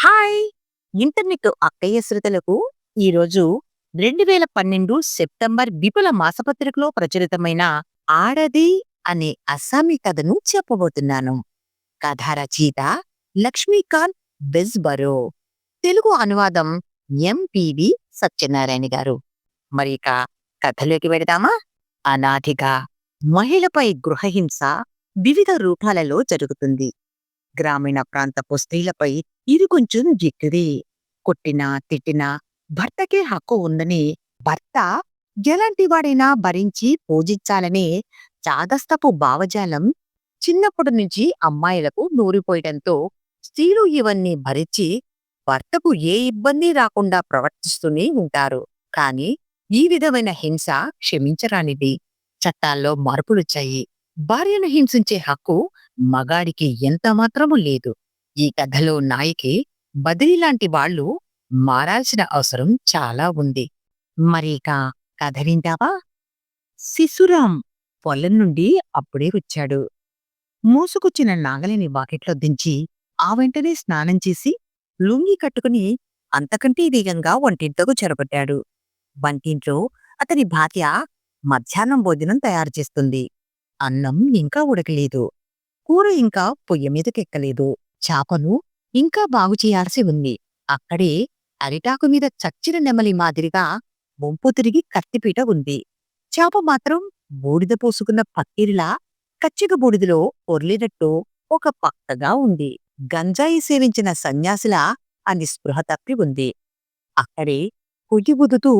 Hi! Internet అక్కయ్య శ్రోతలకు ఈరోజు 2012 సెప్టెంబర్ విపుల మాసపత్రికలో ప్రచురితమైన 'ఆడది' అనే అస్సామీ కథను చెప్పబోతున్నాను. కథ రచయిత లక్ష్మీకాంత్ బెజ్బరో. తెలుగు అనువాదం ఎంపివి సత్యనారాయణ గారు. మరిక కథలోకి వెడదామా? అనాథిగా మహిళపై గృహహింస వివిధ రూపాలలో జరుగుతుంది. గ్రామీణ ప్రాంతపు స్త్రీలపై ఇది కొంచెం జిక్కిది కొట్టినా, తిట్టినా భర్తకే హక్కు ఉందని, భర్త ఎలాంటి వాడైనా భరించి పూజించాలనే చాదస్తపు భావజాలం చిన్నప్పటి నుంచి అమ్మాయిలకు నూరిపోయడంతో స్త్రీలు ఇవన్నీ భరించి భర్తకు ఏ ఇబ్బంది రాకుండా ప్రవర్తిస్తూనే ఉంటారు. కాని ఈ విధమైన హింస క్షమించరానిది. చట్టాల్లో మార్పులొచ్చాయి. భార్యను హింసించే హక్కు మగాడికి ఎంత మాత్రము లేదు. ఈ కథలో నాయికి బదిలీ లాంటి వాళ్ళు మారాల్సిన అవసరం చాలా ఉంది. మరిక కథ వింటావా? శిశురాం పొలం నుండి అప్పుడే వచ్చాడు. మూసుకొచ్చిన నాగలిని వాకిట్లో దించి ఆ వెంటనే స్నానం చేసి లుంగీ కట్టుకుని అంతకంటే వేగంగా వంటింట్లోకి చొరబడ్డాడు. వంటింట్లో అతని భార్య మధ్యాహ్నం భోజనం తయారు చేస్తుంది. అన్నం ఇంకా ఉడకలేదు. కూర ఇంకా పొయ్యి మీదకెక్కలేదు. చాపను ఇంకా బాగు చేయాల్సి ఉంది. అక్కడే అరిటాకు మీద చచ్చిన నెమలి మాదిరిగా వంపు తిరిగి కత్తిపీట ఉంది. చాప మాత్రం బూడిద పోసుకున్న పక్కిరిలా కచ్చిక బూడిదలో ఒర్లినట్టు ఒక పక్కగా ఉంది. గంజాయి సేవించిన సన్యాసిలా అని స్పృహ తప్పి ఉంది. అక్కడే పొయ్యి ఉదుతూ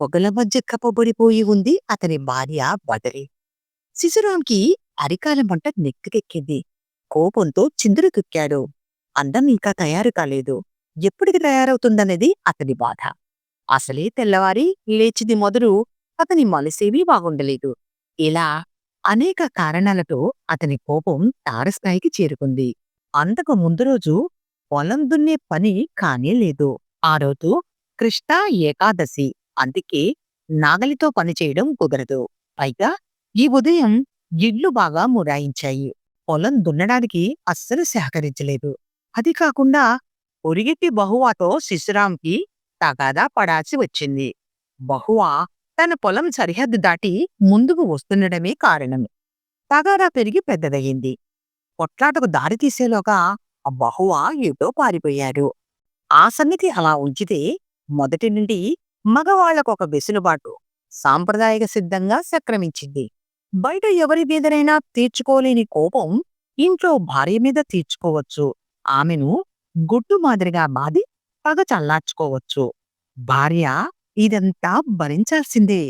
పొగల మధ్య కప్పబడిపోయి ఉంది అతని భార్య బదరి. శిశురాంకి అరికాల మంట నెక్కికెక్కింది. కోపంతో చిందురుకుక్కాడు. అందం ఇంకా తయారు కాలేదు. ఎప్పటికి తయారవుతుందనేది అతని బాధ. అసలే తెల్లవారి లేచింది మొదలు అతని మనసేమీ బాగుండలేదు. ఇలా అనేక కారణాలతో అతని కోపం తారస్థాయికి చేరుకుంది. అంతకు ముందు రోజు పొలం దున్నే పని కానే లేదు. ఆ రోజు కృష్ణ ఏకాదశి. అందుకే నాగలితో పనిచేయడం కుదరదు. పైగా ఈ ఉదయం ఇడ్లు బాగా మురాయించాయి. పొలం దున్నడానికి అస్సలు సహకరించలేదు. అది కాకుండా ఒరిగిట్టి బహువాతో శిశురాంకి తగాదా పడాల్సి వచ్చింది. బహువా తన పొలం సరిహద్దు దాటి ముందుకు వస్తుండడమే కారణం. తగాదా పెరిగి పెద్దదయ్యింది. కొట్లాటకు దారి తీసేలోగా ఆ బహువా ఎటో పారిపోయారు ఆ సన్నిధి అలా ఉంచితే మొదటి నుండి మగవాళ్ళకొక వెసులుబాటు సాంప్రదాయక సిద్ధంగా సక్రమించింది. బయట ఎవరి మీదనైనా తీర్చుకోలేని కోపం ఇంట్లో భార్య మీద తీర్చుకోవచ్చు. ఆమెను గుడ్డు మాదిరిగా బాది పగ చల్లార్చుకోవచ్చు. భార్య ఇదంతా భరించాల్సిందే.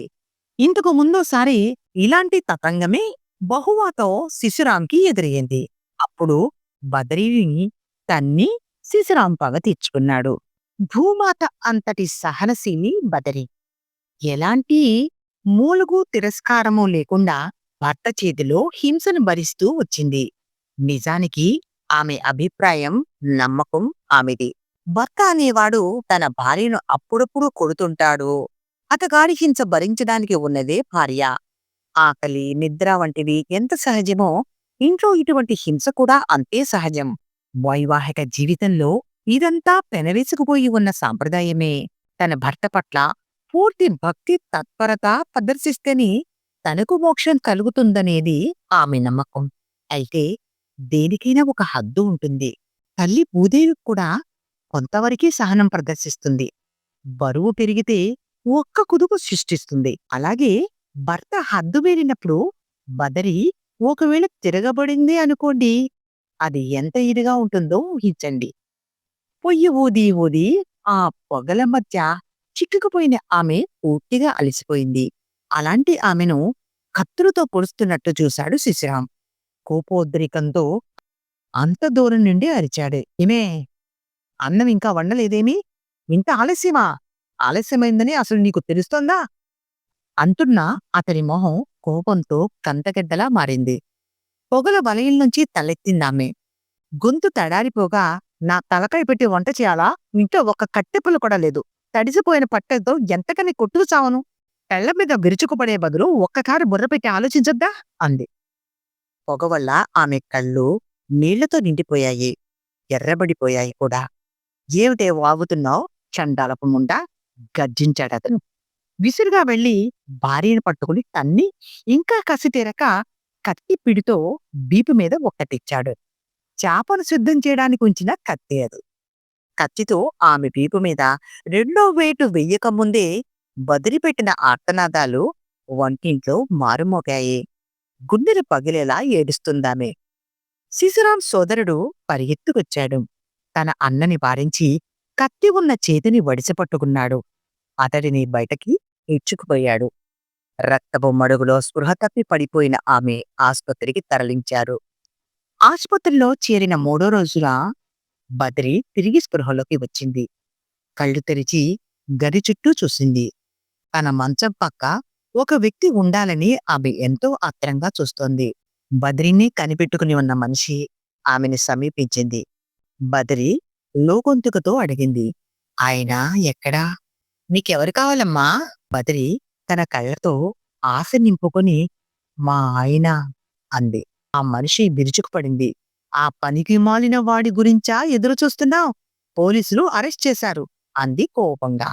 ఇంతకు ముందోసారి ఇలాంటి తతంగమే బహువాతో శిశురాంకి ఎదురయ్యింది. అప్పుడు బదరీని తన్ని శిశురాం పగ తీర్చుకున్నాడు. భూమాత అంతటి సహనశీలి బదరి. ఎలాంటి మూలుగు తిరస్కారమూ లేకుండా భర్త చేతిలో హింసను భరిస్తూ వచ్చింది. నిజానికి ఆమె అభిప్రాయం, నమ్మకం ఆమెది. భర్త అనేవాడు తన భార్యను అప్పుడప్పుడు కొడుతుంటాడు. అతగాడి హింస భరించడానికి ఉన్నదే భార్య. ఆకలి, నిద్ర వంటివి ఎంత సహజమో ఇంట్లో ఇటువంటి హింస కూడా అంతే సహజం. వైవాహిక జీవితంలో ఇదంతా పెనవేసుకుపోయి ఉన్న సాంప్రదాయమే. తన భర్త పట్ల పూర్తి భక్తి తత్పరత ప్రదర్శిస్తేనే తనకు మోక్షం కలుగుతుందనేది ఆమె నమ్మకం. అయితే దేనికైనా ఒక హద్దు ఉంటుంది. తల్లి భూదేవి కూడా కొంతవరకే సహనం ప్రదర్శిస్తుంది. బరువు పెరిగితే ఒక్క కుదుపు సృష్టిస్తుంది. అలాగే భర్త హద్దు మీరినప్పుడు బదరి ఒకవేళ తిరగబడింది అనుకోండి అది ఎంత ఇదిగా ఉంటుందో ఊహించండి. పొయ్యి ఊది ఊది ఆ పొగల మధ్య చిక్కుకుపోయిన ఆమె పూర్తిగా అలసిపోయింది. అలాంటి ఆమెను కత్తులతో పొడుస్తున్నట్టు చూశాడు శిశిరాం కోపోద్రేకంతో అంత దూరం నుండి అరిచాడు. ఏమే అన్నం ఇంకా వండలేదేమి? ఇంత ఆలస్యమా? ఆలస్యమైందని అసలు నీకు తెలుస్తోందా? అంటున్నా అతని మొహం కోపంతో కంతగడ్డలా మారింది. పొగల వలయంలోంచి తలెత్తిందామె. గొంతు తడారిపోగా నా తలకాయ పెట్టి వంట చేయాలా? ఇంట్లో ఒక్క కట్టెపులు కూడా లేదు. తడిసిపోయిన పట్టెతో ఎంతకని కొట్టుకు చావను. కళ్ళ మీద విరుచుకుపడే బదులు ఒక్కసారి బుర్ర పెట్టి ఆలోచించొద్దా? అంది. పొగ వల్ల ఆమె కళ్ళు నీళ్ళతో నిండిపోయాయి. ఎర్రబడిపోయాయి కూడా. ఏమిటే వాగుతున్నావు చండాలపు ముండా గర్జించాడతను విసురుగా వెళ్ళి భార్యను పట్టుకుని తన్ని ఇంకా కసి తీరక కత్తి పిడితో బీపు మీద ఒక్కటిచ్చాడు చేపను సిద్ధం చేయడానికి ఉంచిన కత్తి అది కత్తితో ఆమె బీపు మీద రెండో వేటు వెయ్యక ముందే బదిలిపెట్టిన ఆర్తనాదాలు వంటింట్లో మారుమోగాయి. గుండెలు పగిలేలా ఏడుస్తుందామె. శిశురాం సోదరుడు పరిగెత్తుకొచ్చాడు. తన అన్నని వారించి కత్తి ఉన్న చేతిని వడిసపట్టుకున్నాడు. అతడిని బయటకి ఈడ్చుకుపోయాడు. రక్తపు మడుగులో స్పృహ తప్పి పడిపోయిన ఆమె ఆసుపత్రికి తరలించారు. ఆసుపత్రిలో చేరిన మూడో రోజున బద్రి తిరిగి స్పృహలోకి వచ్చింది. కళ్ళు తెరిచి గది చుట్టూ చూసింది. తన మంచం పక్క ఒక వ్యక్తి ఉండాలని ఆమె ఎంతో ఆత్రంగా చూస్తోంది. బద్రిని కనిపెట్టుకుని ఉన్న మనిషి ఆమెని సమీపించింది. బద్రి లోగొంతుకతో అడిగింది ఆయన ఎక్కడా? నీకెవరు కావాలమ్మా? బద్రి తన కళ్ళతో ఆశ నింపుకొని మా ఆయన అంది. ఆ మనిషి బిరుచుకుపడింది. ఆ పనికి మాలిన వాడి గురించా ఎదురు చూస్తున్నావు పోలీసులు అరెస్ట్ చేశారు అంది కోపంగా.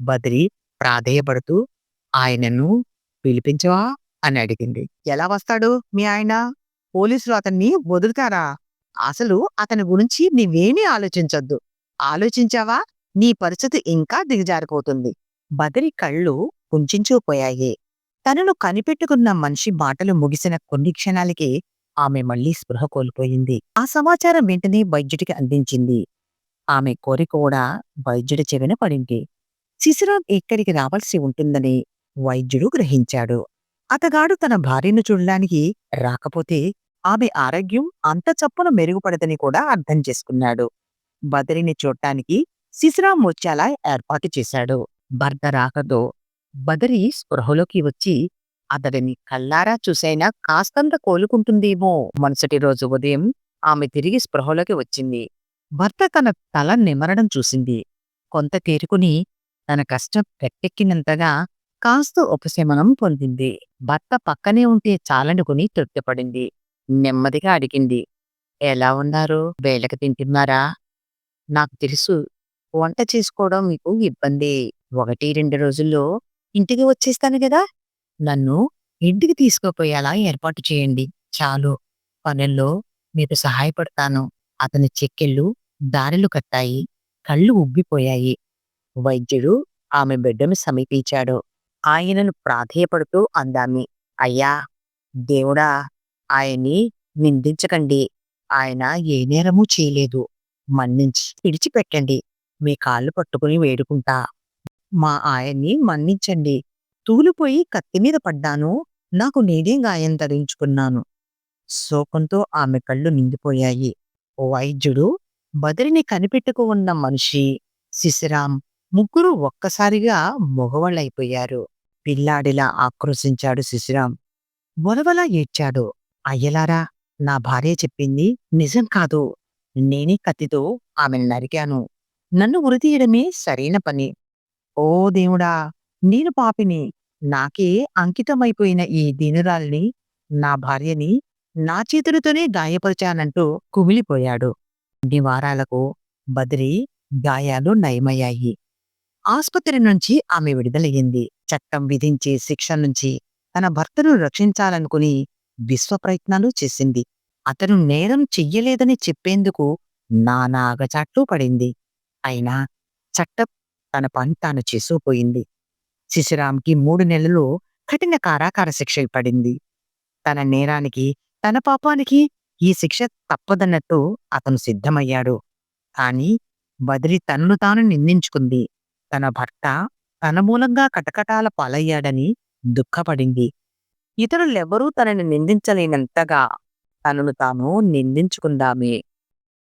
బద్రి ప్రాధేయపడుతూ ఆయనను పిలిపించవా? అని అడిగింది. ఎలా వస్తాడు మీ ఆయన? పోలీసులు అతన్ని వదులుతారా? అసలు అతని గురించి నీవేమీ ఆలోచించొద్దు. ఆలోచించావా? నీ పరిస్థితి ఇంకా దిగజారిపోతుంది. బదరి కళ్ళు కుంచుకుపోయాయి తనను కనిపెట్టుకున్న మనిషి మాటలు ముగిసిన కొన్ని క్షణాలకి ఆమె మళ్ళీ స్పృహ కోల్పోయింది. ఆ సమాచారం వెంటనే వైద్యుడికి అందించింది. ఆమె కోరిక కూడా వైద్యుడి చెవిన పడింది. శిశురాం ఇక్కడికి రావాల్సి ఉంటుందని వైద్యుడు గ్రహించాడు. అతగాడు తన భార్యను చూడడానికి రాకపోతే ఆమె ఆరోగ్యం అంత చప్పున మెరుగుపడదని కూడా అర్థం చేసుకున్నాడు. బదరిని చూడటానికి శిశురాం వచ్చేలా ఏర్పాటు చేశాడు. భర్త రాకతో బదరి స్పృహలోకి వచ్చి అతడిని కల్లారా చూసైనా కాస్తంత కోలుకుంటుందేమో. మరుసటి రోజు ఉదయం ఆమె తిరిగి స్పృహలోకి వచ్చింది. భర్త తన తల నిమరడం చూసింది. కొంత తేరుకుని తన కష్టం పెట్టెక్కినంతగా కాస్త ఉపశమనం పొందింది. భర్త పక్కనే ఉంటే చాలనుకుని తృప్తిపడింది. నెమ్మదిగా అడిగింది ఎలా ఉన్నారు? వేళకి తింటున్నారా? నాకు తెలుసు వంట చేసుకోవడం మీకు ఇబ్బంది. ఒకటి రెండు రోజుల్లో ఇంటికి వచ్చేస్తాను కదా? నన్ను ఇంటికి తీసుకుపోయేలా ఏర్పాటు చేయండి. చాలు పనుల్లో మీకు సహాయపడతాను. అతని చెక్కెళ్ళు దారిలు కట్టాయి కళ్ళు ఉబ్బిపోయాయి. వైద్యుడు ఆమె బిడ్డను సమీపించాడు. ఆయనను ప్రాధేయపడుతూ అందామి అయ్యా దేవుడా ఆయన్ని నిందించకండి. ఆయన ఏ నేరమూ చేయలేదు. మన్నించి విడిచిపెట్టండి. మీ కాళ్ళు పట్టుకుని వేడుకుంటా. మా ఆయన్ని మన్నించండి. తూలిపోయి కత్తి మీద పడ్డాను. నాకు నేనే గాయం ధరించుకున్నాను. శోకంతో ఆమె కళ్ళు నిండిపోయాయి. వైద్యుడు బదిరిని కనిపెట్టుకు ఉన్న మనిషి శిశిరాం ముగ్గురు ఒక్కసారిగా మొగవాళ్ళైపోయారు. పిల్లాడిలా ఆక్రోశించాడు శిశిరాం. బొలవలా ఏడ్చాడు. అయ్యలారా నా భార్య చెప్పింది నిజం కాదు. నేనే కత్తితో ఆమెను నరికాను. నన్ను ఉరితీయడమే సరైన పని. ఓ దేవుడా నేను పాపిని. నాకే అంకితమైపోయిన ఈ దీనురాల్ని నా భార్యని నా చేతులతోనే గాయపరిచానంటూ కుమిలిపోయాడు. కొన్ని వారాలకు బద్రి గాయాలు నయమయ్యాయి. ఆసుపత్రి నుంచి ఆమె విడుదలయ్యింది. చట్టం విధించే శిక్ష నుంచి తన భర్తను రక్షించాలనుకుని విశ్వ ప్రయత్నాలు చేసింది. అతను నేరం చెయ్యలేదని చెప్పేందుకు నానా అగచాట్లు పడింది. అయినా చట్టం తన పని తాను చేసుకుపోయింది శిశురాంకి మూడు నెలలు కఠిన కారాకార శిక్ష పడింది. తన నేరానికి తన పాపానికి ఈ శిక్ష తప్పదన్నట్టు అతను సిద్ధమయ్యాడు. కాని బదిరి తనను తాను నిందించుకుంది. తన భర్త తన మూలంగా కటకటాల పాలయ్యాడని దుఃఖపడింది. ఇతరులెవ్వరూ తనని నిందించలేనంతగా తనను తాను నిందించుకుందామే.